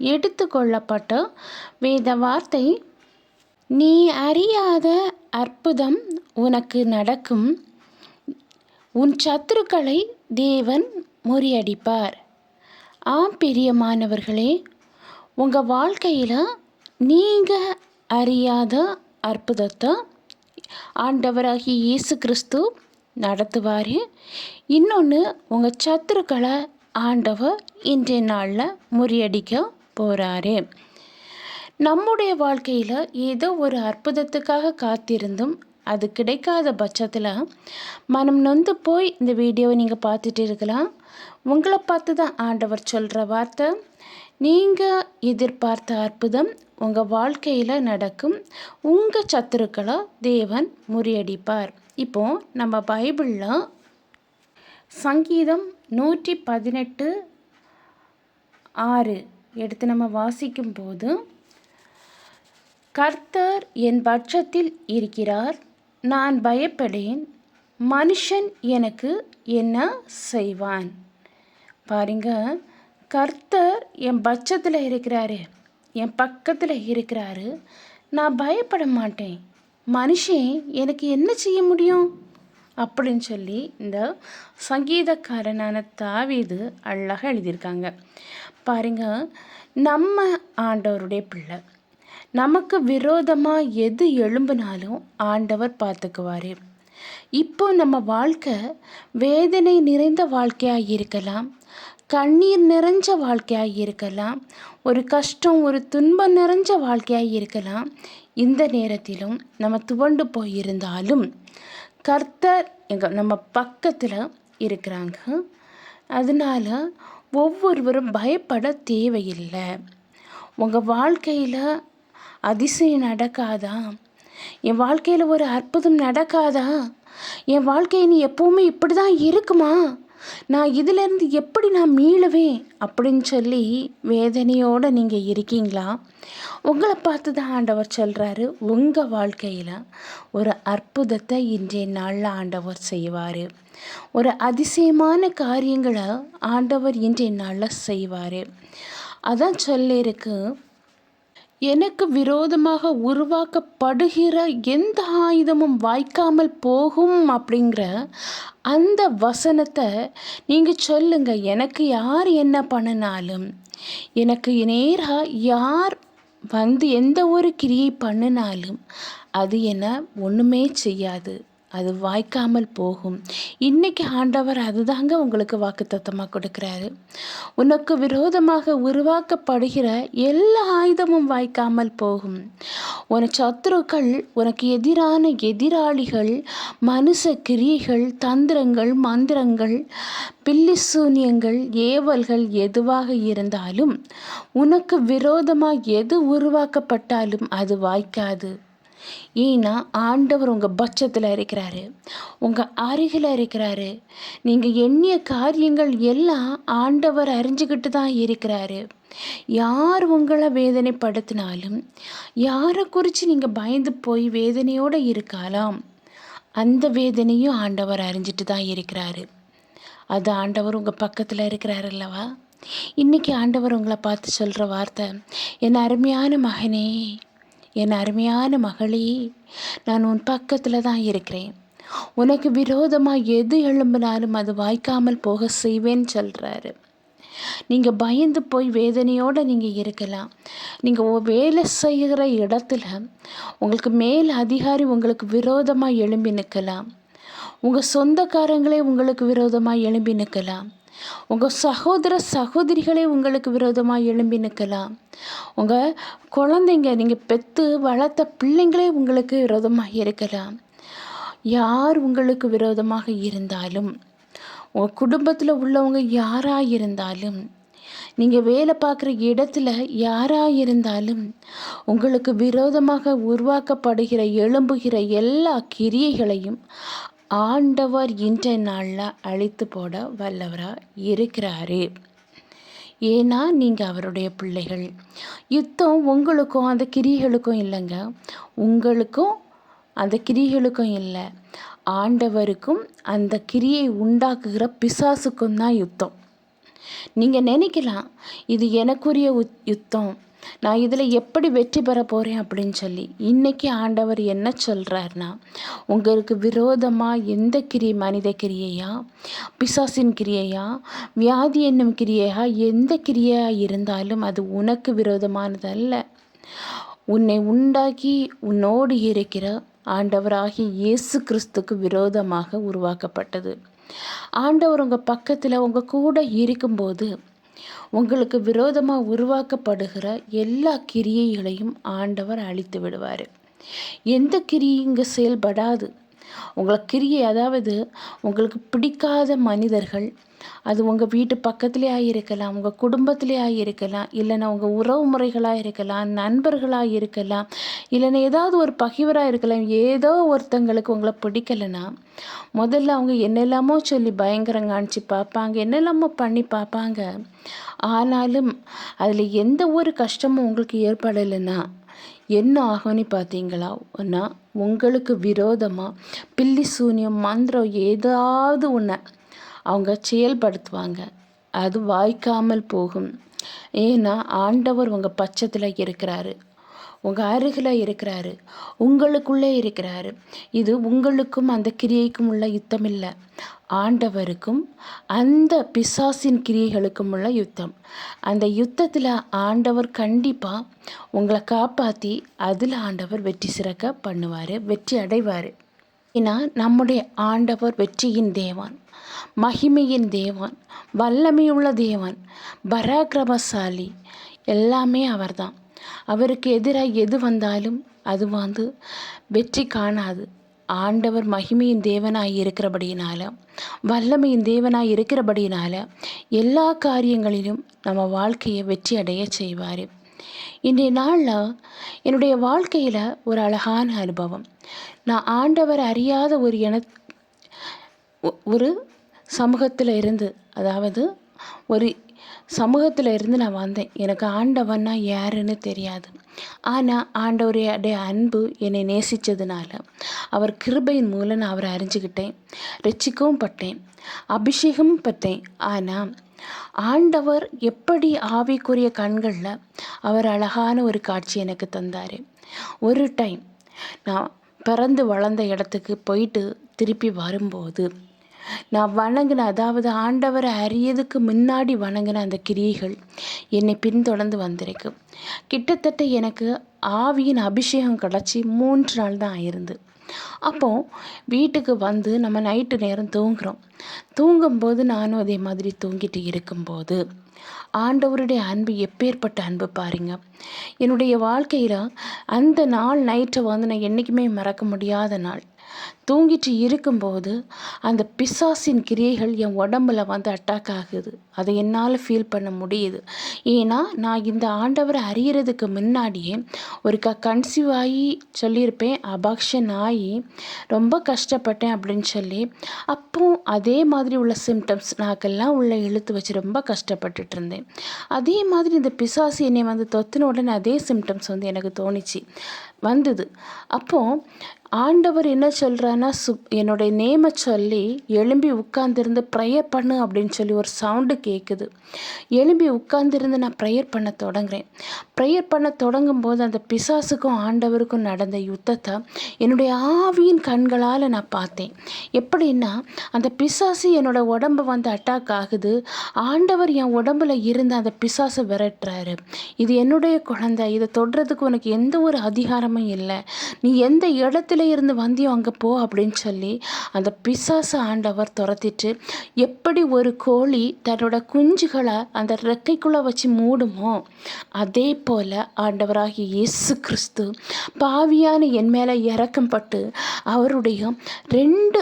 எடுத்துக்கொள்ளப்பட்ட வேத வார்த்தை நீ அறியாத அற்புதம் உனக்கு நடக்கும். உன் சத்துருக்களை தேவன் முறியடிப்பார். ஆம் பிரியமானவர்களே உங்கள் வாழ்க்கையில் நீங்கள் அறியாத அற்புதத்தை ஆண்டவராகி இயேசு கிறிஸ்து நடத்துவார். இன்னொன்று உங்கள் சத்துருக்களை ஆண்டவர் இன்றைய நாளில் முறியடிக்க போகிறாரு நம்முடைய வாழ்க்கையில் ஏதோ ஒரு அற்புதத்துக்காக காத்திருந்தும் அது கிடைக்காத பட்சத்தில் மனம் நொந்து போய் இந்த வீடியோவை நீங்கள் பார்த்துட்டு இருக்கலாம். உங்களை பார்த்து தான் ஆண்டவர் சொல்கிற வார்த்தை. நீங்கள் எதிர்பார்த்த அற்புதம் உங்கள் வாழ்க்கையில் நடக்கும். உங்கள் சத்துருக்களை தேவன் முறியடிப்பார். இப்போ நம்ம பைபிளில் சங்கீதம் நூற்றி பதினெட்டு ஆறு. எடுத்து நம்ம வாசிக்கும் போது கர்த்தர் என் பட்சத்தில் இருக்கிறார். நான் பயப்படேன். மனுஷன் எனக்கு என்ன செய்வான்? பாருங்க கர்த்தர் என் பட்சத்தில் இருக்கிறாரு. என் பக்கத்தில் இருக்கிறாரு. நான் பயப்பட மாட்டேன். மனுஷன் எனக்கு என்ன செய்ய முடியும்? அப்படின்னு சொல்லி இந்த சங்கீதக்காரனான தாவீது அழகாக எழுதியிருக்காங்க. பாருங்க நம்ம ஆண்டவருடைய பிள்ளை. நமக்கு விரோதமாக எது எழும்புனாலும் ஆண்டவர் பார்த்துக்குவார். இப்போ நம்ம வாழ்க்கை வேதனை நிறைந்த வாழ்க்கையாக இருக்கலாம் கண்ணீர் நிறைஞ்ச வாழ்க்கையாக இருக்கலாம் ஒரு கஷ்டம் ஒரு துன்பம் நிறைஞ்ச வாழ்க்கையாக இருக்கலாம் இந்த நேரத்திலும் நம்ம துவண்டு போயிருந்தாலும் கர்த்தர் எங்கள் நம்ம பக்கத்தில் இருக்கிறாங்க. அதனால் ஒவ்வொருவரும் பயப்பட தேவையில்லை. உங்கள் வாழ்க்கையில் அதிசயம் நடக்காதா? என் வாழ்க்கையில் ஒரு அற்புதம் நடக்காதா? என் வாழ்க்கை நீ எப்போவுமே இப்படி தான் இருக்குமா? நான் இதிலேருந்து எப்படி நான் மீளுவேன் அப்படின்னு சொல்லி வேதனையோடு நீங்கள் இருக்கீங்களா? உங்களை பார்த்து தான் ஆண்டவர் சொல்கிறாரு உங்கள் வாழ்க்கையில் ஒரு அற்புதத்தை இன்றைய நாளில் ஆண்டவர் செய்வார். ஒரு அதிசயமான காரியங்களை ஆண்டவர் இன்றைய நாளில் செய்வார். அதான் சொல்லியிருக்கு எனக்கு விரோதமாக உருவாக்கப்படுகிற எந்த ஆயுதமும் வாய்க்காமல் போகும் அப்படிங்கிற அந்த வசனத்தை நீங்கள் சொல்லுங்கள் எனக்கு யார் என்ன பண்ணினாலும் எனக்கு நேராக யார் வந்து எந்த ஒரு கிரியை பண்ணினாலும் அது என்ன ஒன்றுமே செய்யாது. அது வாய்க்காமல் போகும். இன்னைக்கு ஆண்டவர் அதுதாங்க உங்களுக்கு வாக்குத்தத்தமாக கொடுக்குறாரு. உனக்கு விரோதமாக உருவாக்கப்படுகிற எல்லா ஆயுதமும் வாய்க்காமல் போகும். உன சத்துருக்கள் உனக்கு எதிரான எதிராளிகள் மனுஷ கிரியைகள் தந்திரங்கள் மந்திரங்கள் பில்லிசூனியங்கள் ஏவல்கள் எதுவாக இருந்தாலும் உனக்கு விரோதமாக எது உருவாக்கப்பட்டாலும் அது வாய்க்காது. ஏன்னா ஆண்டவர் உங்கள் பட்சத்தில் இருக்கிறாரு. உங்கள் அருகில் இருக்கிறாரு. நீங்கள் எண்ணிய காரியங்கள் எல்லாம் ஆண்டவர் அறிஞ்சுக்கிட்டு தான் இருக்கிறாரு. யார் உங்களை வேதனைப்படுத்தினாலும் யாரை குறித்து நீங்கள் பயந்து போய் வேதனையோடு இருக்கலாம். அந்த வேதனையும் ஆண்டவர் அறிஞ்சிட்டு தான் இருக்கிறாரு. அது ஆண்டவர் உங்கள் பக்கத்தில் இருக்கிறாரு அல்லவா? இன்றைக்கி ஆண்டவர் உங்களை பார்த்து சொல்கிற வார்த்தை என் அருமையான மகனே என் அருமையான மகளே நான் உன் பக்கத்தில் தான் இருக்கிறேன். உனக்கு விரோதமாக எது எழும்பினாலும் அது வாய்க்காமல் போக செய்வேன்னு சொல்கிறாரு நீங்கள் பயந்து போய் வேதனையோடு நீங்கள் இருக்கலாம். நீங்கள் வேலை செய்கிற இடத்துல உங்களுக்கு மேல் அதிகாரி உங்களுக்கு விரோதமாக எழும்பி நிற்கலாம் உங்கள் சொந்தக்காரங்களே உங்களுக்கு விரோதமாக எழும்பி நிற்கலாம் உங்கள் சகோதர சகோதரிகளே உங்களுக்கு விரோதமாக எழும்பி நிற்கலாம். உங்கள் குழந்தைங்க நீங்கள் பெற்று வளர்த்த பிள்ளைங்களே உங்களுக்கு விரோதமாக இருக்கலாம். யார் உங்களுக்கு விரோதமாக இருந்தாலும் உங்கள் குடும்பத்தில் உள்ளவங்க யாராக இருந்தாலும் நீங்கள் வேலை பார்க்குற இடத்துல யாராக இருந்தாலும் உங்களுக்கு விரோதமாக உருவாக்கப்படுகிற எழும்புகிற எல்லா கிரியைகளையும் ஆண்டவர் இன்றைய நாளில் அழித்து போட வல்லவராக இருக்கிறாரு. ஏன்னா நீங்கள் அவருடைய பிள்ளைகள். யுத்தம் உங்களுக்கும் அந்த கிரிகளுக்கும் இல்லைங்க. உங்களுக்கும் அந்த கிரிகளுக்கும் இல்லை. ஆண்டவருக்கும் அந்த கிரியை உண்டாக்குகிற பிசாசுக்கும் தான் யுத்தம். நீங்கள் நினைக்கலாம் இது எனக்குரிய யுத்தம். நான் இதில் எப்படி வெற்றி பெற போகிறேன் அப்படின்னு சொல்லி இன்றைக்கி ஆண்டவர் என்ன சொல்கிறாருன்னா உங்களுக்கு விரோதமாக எந்த கிரி மனித கிரியையா? பிசாசின் கிரியையா? வியாதி என்னும் கிரியையா? எந்த கிரியையாக இருந்தாலும் அது உனக்கு விரோதமானதல்ல. உன்னை உண்டாக்கி உன்னோடு இருக்கிற ஆண்டவராகி இயேசு கிறிஸ்துக்கு விரோதமாக உருவாக்கப்பட்டது. ஆண்டவர் உங்கள் பக்கத்தில் உங்கள் கூட இருக்கும்போது உங்களுக்கு விரோதமாக உருவாக்கப்படுகிற எல்லா கிரியைகளையும் ஆண்டவர் அழித்து விடுவார். எந்த கிரியை இங்கே செயல்படாது? உங்களை கிரியை அதாவது உங்களுக்கு பிடிக்காத மனிதர்கள் அது உங்கள் வீட்டு பக்கத்துலேயே இருக்கலாம் உங்கள் குடும்பத்திலேயே இருக்கலாம் இல்லைன்னா உங்கள் உறவு முறைகளாக இருக்கலாம் நண்பர்களாக இருக்கலாம் இல்லைன்னா ஏதாவது ஒரு பகிவராக இருக்கலாம் ஏதோ ஒருத்தங்களுக்கு உங்களை பிடிக்கலைன்னா முதல்ல அவங்க என்னெல்லாமோ சொல்லி பயங்கரம் காணிச்சு பார்ப்பாங்க என்னெல்லாமோ பண்ணி பார்ப்பாங்க. ஆனாலும் அதில் எந்த ஒரு கஷ்டமும் உங்களுக்கு ஏற்படலைன்னா என்ன ஆகும்னு பார்த்தீங்களா? உங்களுக்கு விரோதமாக பில்லி சூன்யம் மந்திரம் ஏதாவது ஒன்று அவங்க செயல்படுத்துவாங்க. அது வாய்க்காமல் போகும். ஏன்னா ஆண்டவர் உங்கள் பட்சத்தில் இருக்கிறாரு. உங்கள் அருகில் இருக்கிறாரு. உங்களுக்குள்ளே இருக்கிறாரு. இது உங்களுக்கும் அந்த கிரியைக்கும் உள்ள யுத்தம் இல்லை ஆண்டவருக்கும் அந்த பிசாசின் கிரியைகளுக்கும் உள்ள யுத்தம். அந்த யுத்தத்தில் ஆண்டவர் கண்டிப்பாக உங்களை காப்பாற்றி அதில் ஆண்டவர் வெற்றி சிறக்க பண்ணுவார் வெற்றி அடைவார். ஏன்னா நம்முடைய ஆண்டவர் வெற்றியின் தேவான் மகிமையின் தேவன் வல்லமையுள்ள தேவன் பராக்கிரமசாலி. எல்லாமே அவர்தான். அவருக்கு எதிராக எது வந்தாலும் அது வந்து வெற்றி காணாது. ஆண்டவர் மகிமையின் தேவனாய் இருக்கிறபடியினால வல்லமையின் தேவனாய் இருக்கிறபடியினால் எல்லா காரியங்களிலும் நம்ம வாழ்க்கையை வெற்றி அடைய செய்வார். இன்றைய நாளில் என்னுடைய வாழ்க்கையில் ஒரு அழகான அனுபவம். நான் ஆண்டவர் அறியாத ஒரு என ஒரு சமூகத்தில் இருந்து அதாவது ஒரு சமூகத்தில் இருந்து நான் வந்தேன். எனக்கு ஆண்டவன்னா யாருன்னு தெரியாது. ஆனால் ஆண்டவருடைய அன்பு என்னை நேசித்ததுனால அவர் கிருபையின் மூலம் நான் அவரை அறிஞ்சுக்கிட்டேன் ரசிக்கவும் பட்டேன் அபிஷேகமும் பட்டேன். ஆனால் ஆண்டவர் எப்படி ஆவிக்குரிய கண்களில் அவர் அழகான ஒரு காட்சி எனக்கு தந்தார். ஒரு டைம் நான் பிறந்து வளர்ந்த இடத்துக்கு போயிட்டு திருப்பி வரும்போது நான் வணங்கின அதாவது ஆண்டவரை அறியதுக்கு முன்னாடி வணங்கின அந்த கிரியைகள் என்னை பின்தொடர்ந்து வந்திருக்கு. கிட்டத்தட்ட எனக்கு ஆவியின் அபிஷேகம் கிடச்சி மூன்று நாள் தான் ஆயிருந்து. அப்போ வீட்டுக்கு வந்து நம்ம நைட்டு நேரம் தூங்குகிறோம் தூங்கும்போது நானும் அதே மாதிரி தூங்கிட்டு இருக்கும்போது ஆண்டவருடைய அன்பு எப்பேற்பட்ட அன்பு பாருங்க. என்னுடைய வாழ்க்கையில் அந்த நாள் நைட்டை வந்து நான் என்றைக்குமே மறக்க முடியாத நாள். தூங்கிட்டு இருக்கும்போது அந்த பிசாசின் கிரியைகள் என் உடம்புல வந்து அட்டாக் ஆகுது. அதை என்னால் ஃபீல் பண்ண முடியுது. ஏன்னா நான் இந்த ஆண்டவரை அறியறதுக்கு முன்னாடியே ஒரு க கன்சீவ் ஆகி சொல்லியிருப்பேன். அபாக்ஷன் ஆகி ரொம்ப கஷ்டப்பட்டேன் அப்படின்னு சொல்லி. அப்போ அதே மாதிரி உள்ள சிம்டம்ஸ் நாக்கெல்லாம் உள்ள இழுத்து வச்சு ரொம்ப கஷ்டப்பட்டுட்டு இருந்தேன். அதே மாதிரி இந்த பிசாசு என்னை வந்து தொத்தின உடனே அதே சிம்டம்ஸ் வந்து எனக்கு தோணிச்சு. வந்தது. அப்போது ஆண்டவர் என்ன சொல்கிறான்னா சு என்னுடைய நேமை சொல்லி எழும்பி உட்காந்துருந்து ப்ரேயர் பண்ணு அப்படின்னு சொல்லி ஒரு சவுண்டு கேட்குது எழும்பி உட்காந்துருந்து நான் ப்ரேயர் பண்ண தொடங்குறேன். ப்ரேயர் பண்ண தொடங்கும் போது அந்த பிசாசுக்கும் ஆண்டவருக்கும் நடந்த யுத்தத்தை என்னுடைய ஆவியின் கண்களால் நான் பார்த்தேன். எப்படின்னா அந்த பிசாசு என்னோட உடம்பு வந்து அட்டாக் ஆகுது. ஆண்டவர் என் உடம்புல இருந்து அந்த பிசாசை விரட்டுறாரு. இது என்னுடைய குழந்தை. இதை தொடுறதுக்கு உனக்கு எந்த ஒரு அதிகாரமும் இல்லை. நீ எந்த இடத்துல இருந்து வந்தியோ அங்கே போ அப்படின்னு சொல்லி அந்த பிசாச ஆண்டவர் துரத்திட்டு எப்படி ஒரு கோழி தன்னோட குஞ்சுகளை அந்த ரெக்கைக்குள்ளே வச்சு மூடுமோ? அதே போல் ஆண்டவராகிய இயேசு கிறிஸ்து பாவியான என் மேலே இறக்கம் பட்டு அவருடைய ரெண்டு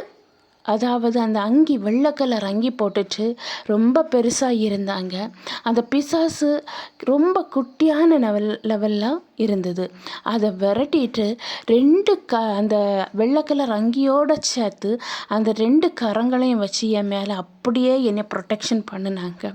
அதாவது அந்த அங்கி வெள்ளை கலர் அங்கி போட்டுட்டு ரொம்ப பெருசாக இருந்தாங்க. அந்த பிசாசு ரொம்ப குட்டியான லெவல் லெவலில் இருந்தது. அதை விரட்டிட்டு ரெண்டு க அந்த வெள்ளை கலர் அங்கியோடு சேர்த்து அந்த ரெண்டு கரங்களையும் வச்சு என் மேலே அப்படியே என்னை ப்ரொடெக்ஷன் பண்ணினாங்க.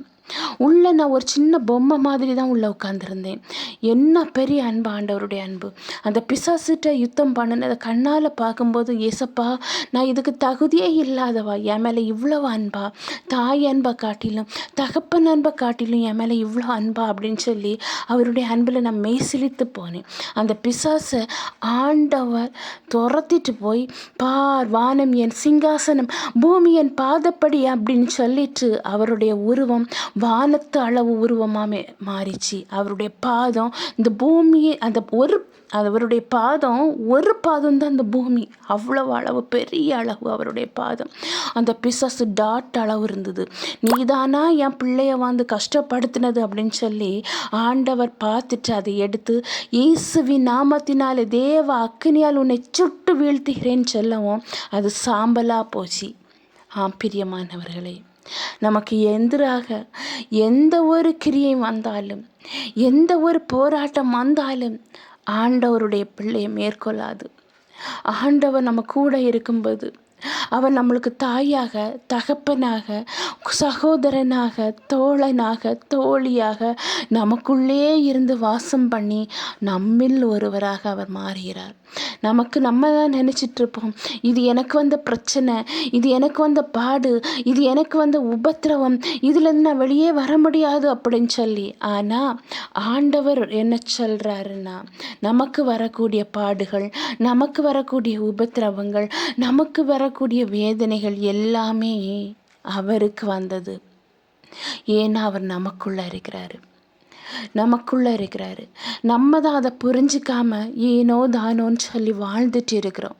உள்ளே நான் ஒரு சின்ன பொம்மை மாதிரி தான் உள்ளே உட்காந்துருந்தேன் என்ன பெரிய அன்பு ஆண்டவருடைய அன்பு. அந்த பிசாசிட்ட யுத்தம் பண்ணினதை கண்ணால் பார்க்கும்போது ஏசப்பா நான் இதுக்கு தகுதியே இல்லாதவா? என் மேலே இவ்வளோ அன்பா? தாய் அன்பை காட்டிலும் தகப்பன் அன்பை காட்டிலும் என் மேலே இவ்வளோ அன்பா? அப்படின்னு சொல்லி அவருடைய அன்பில் நான் மெய்சிலித்து போனேன். அந்த பிசாசை ஆண்டவர் துரத்திட்டு போய் பார் வானம் என் சிங்காசனம் பூமி என் பாதப்படி அப்படின்னு சொல்லிட்டு அவருடைய உருவம் வானத்து அளவு உருவமாக மாறிச்சு. அவருடைய பாதம் இந்த பூமியை அந்த ஒரு அவருடைய பாதம் ஒரு பாதம் தான் அந்த பூமி. அவ்வளவு அளவு பெரிய அளவு அவருடைய பாதம். அந்த பிசஸ் டாட் அளவு இருந்தது. நீதானா என் பிள்ளைய வந்து கஷ்டப்படுத்தினது? அப்படின்னு சொல்லி ஆண்டவர் பார்த்துட்டு அதை எடுத்து இயேசுவி நாமத்தினாலே தேவ அக்கினியால் உன்னை சுட்டு வீழ்த்துகிறேன்னு சொல்லவும் அது சாம்பலாக போச்சு. ஆம் பிரியமானவர்களே. நமக்கு எதிராக எந்த ஒரு கிரியை வந்தாலும் எந்த ஒரு போராட்டம் வந்தாலும் ஆண்டவருடைய பிள்ளையை மேற்கொள்ளாது. ஆண்டவர் நம்ம கூட இருக்கும்போது அவன் நம்மளுக்கு தாயாக தகப்பனாக சகோதரனாக தோழனாக தோழியாக நமக்குள்ளே இருந்து வாசம் பண்ணி நம்மில் ஒருவராக அவர் மாறுகிறார். நமக்கு நம்ம தான் நினச்சிட்ருப்போம் இது எனக்கு வந்த பிரச்சனை இது எனக்கு வந்த பாடு இது எனக்கு வந்த உபத்திரவம் இதுலேருந்து நான் வெளியே வர முடியாது அப்படின்னு சொல்லி. ஆனால் ஆண்டவர் என்ன சொல்கிறாருன்னா நமக்கு வரக்கூடிய பாடுகள் நமக்கு வரக்கூடிய உபத்திரவங்கள் நமக்கு வர வரக்கூடிய வேதனைகள் எல்லாமே அவருக்கு வந்தது. ஏன்னா அவர் நமக்குள்ளே இருக்கிறாரு. நமக்குள்ளே இருக்கிறாரு. நம்ம தான் அதை புரிஞ்சிக்காம ஏனோ தானோன்னு சொல்லி வாழ்ந்துட்டு இருக்கிறோம்.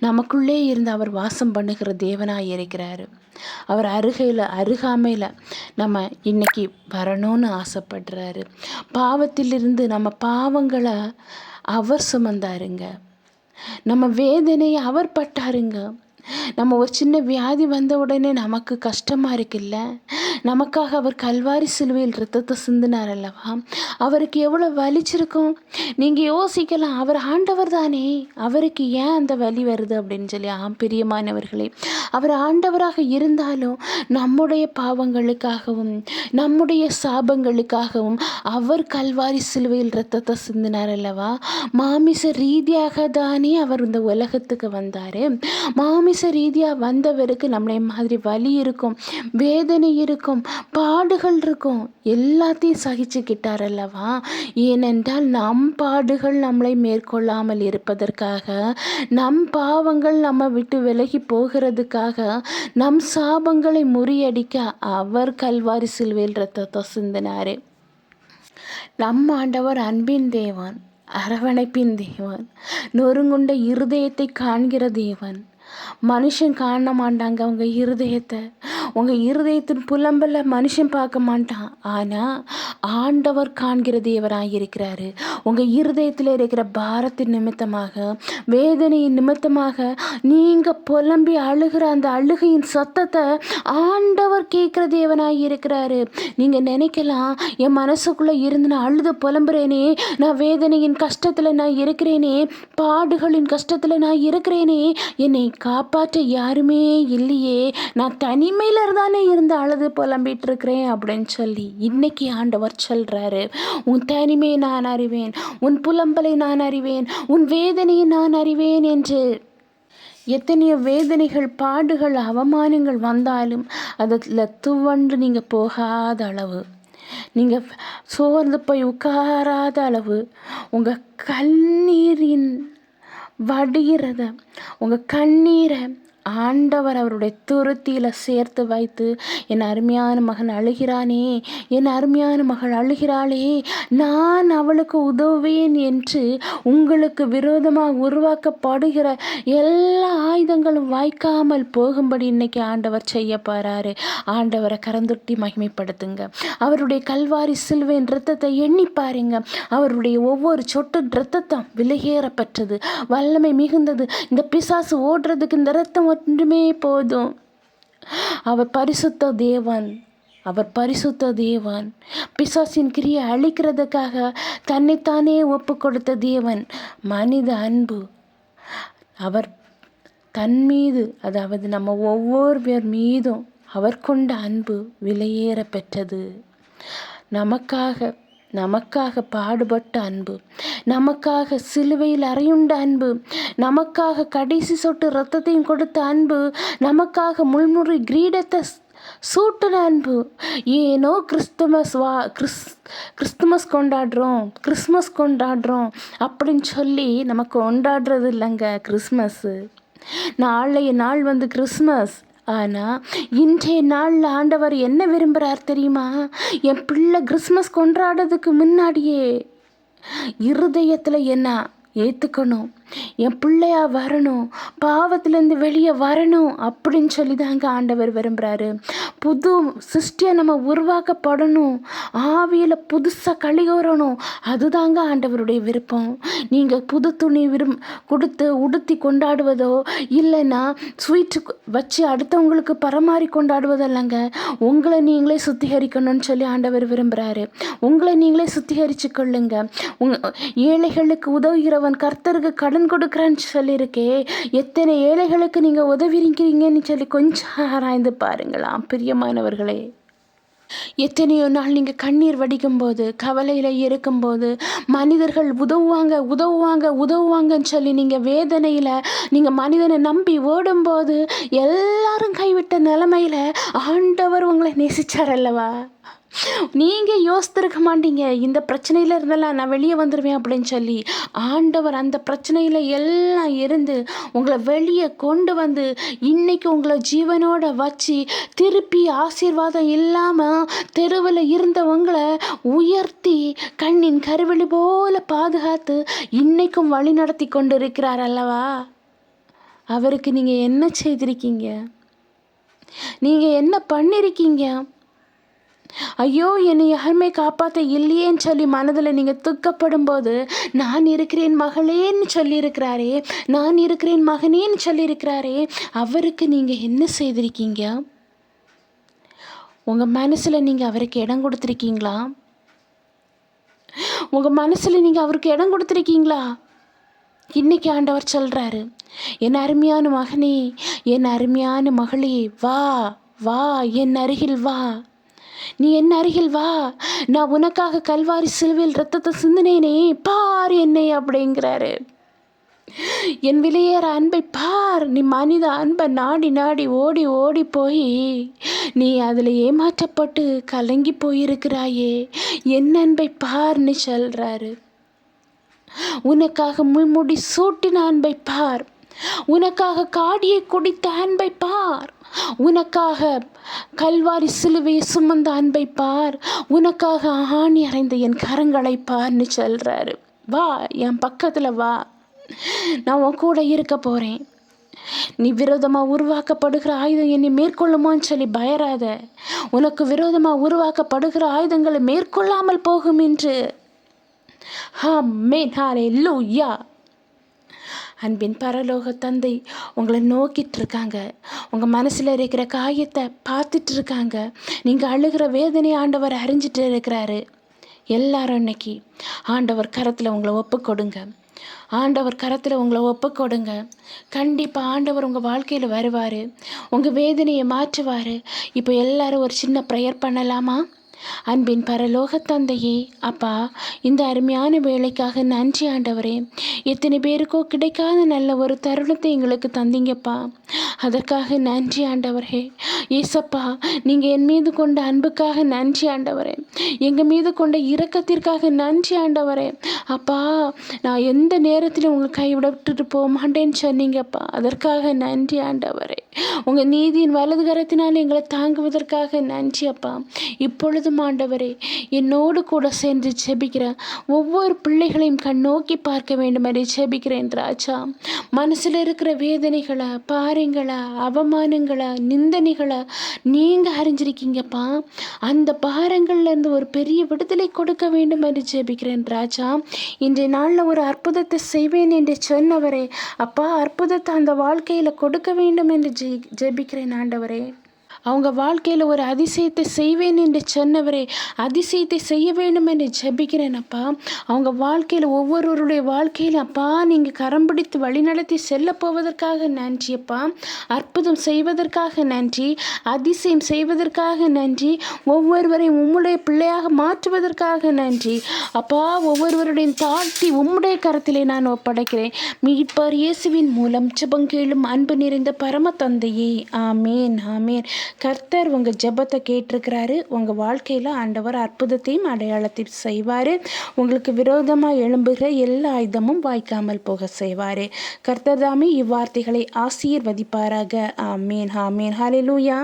நமக்குள்ளே இருந்து அவர் வாசம் பண்ணுகிற தேவனாக இருக்கிறாரு. அவர் அருகையில் அருகாமையில் நம்ம இன்னைக்கு வரணும்னு ஆசைப்படுறாரு. பாவத்திலிருந்து நம்ம பாவங்களை அவர் சுமந்தாருங்க. நம்ம வேதனையை அவர் பட்டாருங்க. நம்ம ஒரு சின்ன வியாதி வந்த உடனே நமக்கு கஷ்டமாக இருக்குல்ல? நமக்காக அவர் கல்வாரி சிலுவையில் ரத்தத்தை சிந்தினார் அல்லவா? அவருக்கு எவ்வளோ வலிச்சிருக்கும்? நீங்கள் யோசிக்கலாம் அவர் ஆண்டவர் தானே. அவருக்கு ஏன் அந்த வலி வருது அப்படின்னு சொல்லி ஆம் பிரியமானவர்களே அவர் ஆண்டவராக இருந்தாலும் நம்முடைய பாவங்களுக்காகவும் நம்முடைய சாபங்களுக்காகவும் அவர் கல்வாரி சிலுவையில் ரத்தத்தை சிந்தினார் அல்லவா? மாமிச ரீதியாக தானே அவர் இந்த உலகத்துக்கு வந்தார். மாமிச ரீதியாக வந்தவருக்கு நம்மளை மாதிரி வலி இருக்கும் வேதனை இருக்கும் பாடுகள் இருக்கும். எல்லாத்தையும் சகிச்சுக்கிட்டார் அல்லவா ஏனென்றால் நம் பாடுகள் நம்மளை மேற்கொள்ளாமல் இருப்பதற்காக நம் பாவங்கள் நம்ம விட்டு விலகி போகிறதுக்காக நம் சாபங்களை முறியடிக்க அவர் கல்வாரி சிலுவையில் ரத்தத்தை சிந்தினார். நம் ஆண்டவர் அன்பின் தேவன் அரவணைப்பின் தேவன் நொறுங்குண்ட இருதயத்தை காண்கிற தேவன் மனுஷன் காண மாட்டாங்க அவங்க இருதயத்தை. உங்கள் இருதயத்தின் புலம்பல மனுஷன் பார்க்க மாட்டான். ஆனால் ஆண்டவர் காண்கிற தேவராக இருக்கிறாரு. உங்கள் இருதயத்தில் இருக்கிற பாரத்தின் நிமித்தமாக வேதனையின் நிமித்தமாக நீங்கள் புலம்பி அழுகிற அந்த அழுகையின் சத்தத்தை ஆண்டவர் கேட்குற தேவனாக இருக்கிறாரு. நீங்கள் நினைக்கலாம் என் மனசுக்குள்ளே இருந்து நான் அழுத புலம்புறேனே நான் வேதனையின் கஷ்டத்தில் நான் இருக்கிறேனே பாடுகளின் கஷ்டத்தில் நான் இருக்கிறேனே என்னை காப்பாற்ற யாருமே இல்லையே. நான் தனிமையில் தானே இருந்து அழுது புலம்பிட்டு இருக்கிறேன் அப்படின்னு சொல்லி இன்னைக்கு ஆண்டவர் சொல்கிறாரு உன் தனிமையை நான் அறிவேன். உன் புலம்பலை நான் அறிவேன். உன் வேதனையை நான் அறிவேன் என்று. எத்தனையோ வேதனைகள் பாடுகள் அவமானங்கள் வந்தாலும் அதில் துவண்டு நீங்கள் போகாத அளவு. நீங்கள் சோர்ந்து போய் உட்காராத அளவு. உங்கள் கண்ணீரின் வடிகிறத உங்கள் கண்ணீரை ஆண்டவர் அவருடைய துருத்தியில் சேர்த்து வைத்து என் அருமையான மகன் அழுகிறானே என் அருமையான மகள் அழுகிறாளே நான் அவளுக்கு உதவுவேன் என்று உங்களுக்கு விரோதமாக உருவாக்கப்படுகிற எல்லா ஆயுதங்களும் வாய்க்காமல் போகும்படி இன்னைக்கு ஆண்டவர் செய்ய போறாரு. ஆண்டவரை கரந்துட்டி மகிமைப்படுத்துங்க. அவருடைய கல்வாரி சில்வேன் ரத்தத்தை எண்ணி பாருங்க. அவருடைய ஒவ்வொரு சொட்டு ரத்தத்தம் விலகேறப்பட்டது வல்லமை மிகுந்தது. இந்த பிசாசு ஓடுறதுக்கு இந்த ரத்தம் ஒன்றுமே போதும். அவர் பரிசுத்த தேவன் அவர் பரிசுத்த தேவன். பிசாசின் கிரியை அழிக்கிறதுக்காக தன்னைத்தானே ஒப்பு கொடுத்த தேவன் மனித அன்பு. அவர் தன் மீது அதாவது நம்ம ஒவ்வொரு பேர் மீதும் அவர் கொண்ட அன்பு விலையேற பெற்றது நமக்காக நமக்காக பாடுபட்ட அன்பு நமக்காக சிலுவையில் அறையுண்ட அன்பு நமக்காக கடைசி சொட்டு ரத்தத்தையும் கொடுத்த அன்பு நமக்காக முள்முறை கிரீடத்தை சூட்டுன அன்பு. ஏனோ கிறிஸ்துமஸ் வா கிறிஸ் கிறிஸ்துமஸ் கொண்டாடுறோம் கிறிஸ்மஸ் கொண்டாடுறோம் அப்படின்னு சொல்லி நம்ம கொண்டாடுறது இல்லைங்க கிறிஸ்மஸ்ஸு நாளைய நாள் வந்து கிறிஸ்மஸ் ஆனால் இன்றைய நாளில் ஆண்டவர் என்ன விரும்புகிறார் தெரியுமா? என் பிள்ளை கிறிஸ்மஸ் கொண்டாடுறதுக்கு முன்னாடியே இருதயத்தில் என்ன ஏற்றுக்கணும் என் பிள்ளையா வரணும் பாவத்திலேருந்து வெளியே வரணும் அப்படின்னு சொல்லி தாங்க ஆண்டவர் விரும்புகிறாரு புது சிருஷ்டியை நம்ம உருவாக்கப்படணும் ஆவியில் புதுசாக கழிகோரணும் அதுதாங்க ஆண்டவருடைய விருப்பம். நீங்கள் புது துணி விரும் கொடுத்து உடுத்தி கொண்டாடுவதோ இல்லைன்னா ஸ்வீட்டு வச்சு அடுத்தவங்களுக்கு பரமாறி கொண்டாடுவதோ இல்லைங்க உங்களை நீங்களே சுத்திகரிக்கணும்னு சொல்லி ஆண்டவர் விரும்புகிறாரு உங்களை நீங்களே சுத்திகரித்து கொள்ளுங்க உங் ஏழைகளுக்கு உதவுகிறவன் கர்த்தருக்கு கடன் கடன் கொடுக்குறேன்னு சொல்லியிருக்கே. எத்தனை ஏழைகளுக்கு நீங்கள் உதவிருக்கிறீங்கன்னு சொல்லி கொஞ்சம் ஆராய்ந்து பாருங்களாம் பிரியமானவர்களே. எத்தனையோ நாள் நீங்கள் கண்ணீர் வடிக்கும்போது கவலையில் இருக்கும்போது மனிதர்கள் உதவுவாங்க உதவுவாங்க உதவுவாங்கன்னு சொல்லி நீங்கள் வேதனையில் நீங்கள் மனிதனை நம்பி ஓடும்போது எல்லாரும் கைவிட்ட நிலமையில் ஆண்டவர் உங்களை நேசிச்சார் அல்லவா? நீங்கள் யோசித்திருக்க மாட்டீங்க. இந்த பிரச்சனையில் இருந்தெல்லாம் நான் வெளியே வந்துடுவேன் அப்படின்னு சொல்லி ஆண்டவர் அந்த பிரச்சனையில் எல்லாம் இருந்து உங்களை வெளியே கொண்டு வந்து இன்னைக்கு உங்களை ஜீவனோட வச்சு திருப்பி ஆசீர்வாதம் இல்லாமல் தெருவில் இருந்தவங்களை உயர்த்தி கண்ணின் கருவெளி போல பாதுகாத்து இன்னைக்கும் வழி நடத்தி கொண்டு இருக்கிறார் அல்லவா? அவருக்கு நீங்கள் என்ன செய்திருக்கீங்க? நீங்கள் என்ன பண்ணியிருக்கீங்க ஐயோ என்னை யாருமே காப்பாற்ற இல்லையேன்னு சொல்லி மனதில் நீங்கள் துக்கப்படும் போது நான் இருக்கிறேன் மகளேன்னு சொல்லியிருக்கிறாரே நான் இருக்கிறேன் மகனேன்னு சொல்லியிருக்கிறாரே அவருக்கு நீங்கள் என்ன செய்திருக்கீங்க? உங்கள் மனசில் நீங்கள் அவருக்கு இடம் கொடுத்துருக்கீங்களா? உங்கள் மனசில் நீங்கள் அவருக்கு இடம் கொடுத்துருக்கீங்களா? இன்னைக்கு ஆண்டவர் சொல்கிறாரு என் அருமையான மகனே என் அருமையான மகளே வா வா என் அருகில் வா. நீ என் அருகில் வா. நான் உனக்காக கல்வாரி சிலுவையில் ரத்தத்தை சிந்தினேனே. பார் என்னை அப்படிங்கிறாரு. என் விலையேற அன்பை பார். நீ மனித அன்பை நாடி நாடி ஓடி ஓடி போய் நீ அதில் ஏமாற்றப்பட்டு கலங்கி போயிருக்கிறாயே. என் அன்பை பார்னு சொல்கிறாரு உனக்காக முள்முடி சூட்டின அன்பை பார். உனக்காக காடியை குடித்த அன்பை பார். உனக்காக கல்வாரி சிலுவையை சுமந்த அன்பை பார். உனக்காக ஆணி அறைந்த என் கரங்களை பார்னு சொல்கிறாரு வா என் பக்கத்தில் வா. நான் உன் கூட இருக்க போகிறேன் நீ விரோதமாக உருவாக்கப்படுகிற ஆயுதம் என்னை மேற்கொள்ளுமோன்னு சொல்லி பயராத உனக்கு விரோதமாக உருவாக்கப்படுகிற ஆயுதங்களை மேற்கொள்ளாமல் போகும் என்று. ஹா மேன் ஹாரே லூயா அன்பின் பரலோக தந்தை உங்களை நோக்கிட்டு இருக்காங்க உங்கள் மனசில் இருக்கிற காயத்தை பார்த்துட்டு இருக்காங்க நீங்கள் அழுகிற வேதனை ஆண்டவர் அறிஞ்சிட்டு இருக்கிறாரு. எல்லாரும் இன்னைக்கு ஆண்டவர் கரத்தில் உங்களை ஒப்பு கொடுங்க. ஆண்டவர் கரத்தில் உங்களை ஒப்பு கொடுங்க. கண்டிப்பாக ஆண்டவர் உங்கள் வாழ்க்கையில் வருவார். உங்கள் வேதனையை மாற்றுவார். இப்போ எல்லாரும் ஒரு சின்ன ப்ரேயர் பண்ணலாமா? அன்பின் பரலோக தந்தையே அப்பா இந்த அருமையான வேலைக்காக நன்றி ஆண்டவரே. எத்தனை பேருக்கோ கிடைக்காத நல்ல ஒரு தருணத்தை எங்களுக்கு தந்தீங்கப்பா. அதற்காக நன்றி ஆண்டவரே. ஏசப்பா நீங்கள் என் மீது கொண்ட அன்புக்காக நன்றி ஆண்டவரே. எங்கள் மீது கொண்ட இரக்கத்திற்காக நன்றி ஆண்டவரே. அப்பா நான் எந்த நேரத்திலும் உங்களை கைவிடப்பட்டு விட்டுட்டு போக மாட்டேன்னு சொன்னீங்கப்பா. அதற்காக நன்றி ஆண்டவரே. உங்கள் நீதியின் வலது கரத்தினால் எங்களை தாங்குவதற்காக நன்றி அப்பா. இப்பொழுது போதும் ஆண்டவரே என்னோடு கூட சேர்ந்து ஜெபிக்கிறேன் ஒவ்வொரு பிள்ளைகளையும் கண்ணோக்கி பார்க்க வேண்டும் என்று ஜெபிக்கிறேன் ராஜா. மனசில் இருக்கிற வேதனைகளை பாருங்களை அவமானங்களை நிந்தனைகளை நீங்கள் அறிஞ்சிருக்கீங்கப்பா. அந்த பாரங்கள்லேருந்து ஒரு பெரிய விடுதலை கொடுக்க வேண்டும் என்று ஜெபிக்கிறேன் ராஜா. இன்றைய நாளில் ஒரு அற்புதத்தை செய்வேன் என்று சொன்னவரே அப்பா அற்புதத்தை அந்த வாழ்க்கையில் கொடுக்க வேண்டும் என்று ஜெ ஜெபிக்கிறேன் ஆண்டவரே. அவங்க வாழ்க்கையில் ஒரு அதிசயத்தை செய்வேன் என்று சொன்னவரே அதிசயத்தை செய்ய வேண்டும் என்று ஜபிக்கிறேன் அப்பா. அவங்க வாழ்க்கையில் ஒவ்வொருவருடைய வாழ்க்கையில் அப்பா நீங்கள் கரம் பிடித்து வழிநடத்தி செல்ல போவதற்காக நன்றி அப்பா. அற்புதம் செய்வதற்காக நன்றி. அதிசயம் செய்வதற்காக நன்றி. ஒவ்வொருவரையும் உம்முடைய பிள்ளையாக மாற்றுவதற்காக நன்றி. அப்பா ஒவ்வொருவருடையும் தாழ்த்தி உம்முடைய கரத்திலே நான் ஒப்படைக்கிறேன். மீட்பார் இயேசுவின் மூலம் ஜெபங்கேளும் அன்பு நிறைந்த பரம தந்தையே. ஆமேன் ஆமேன். கர்த்தர் உங்கள் ஜெபத்தை கேட்டிருக்கிறாரு. உங்கள் வாழ்க்கையில் ஆண்டவர் அற்புதத்தையும் அடையாளத்தையும் செய்வார். உங்களுக்கு விரோதமாக எழும்புகிற எல்லா ஆயுதமும் வாய்க்காமல் போக செய்வார். கர்த்தர் தாமே இவ்வார்த்தைகளை ஆசீர்வதிப்பாராக. ஆமேன் ஆமேன். லூயா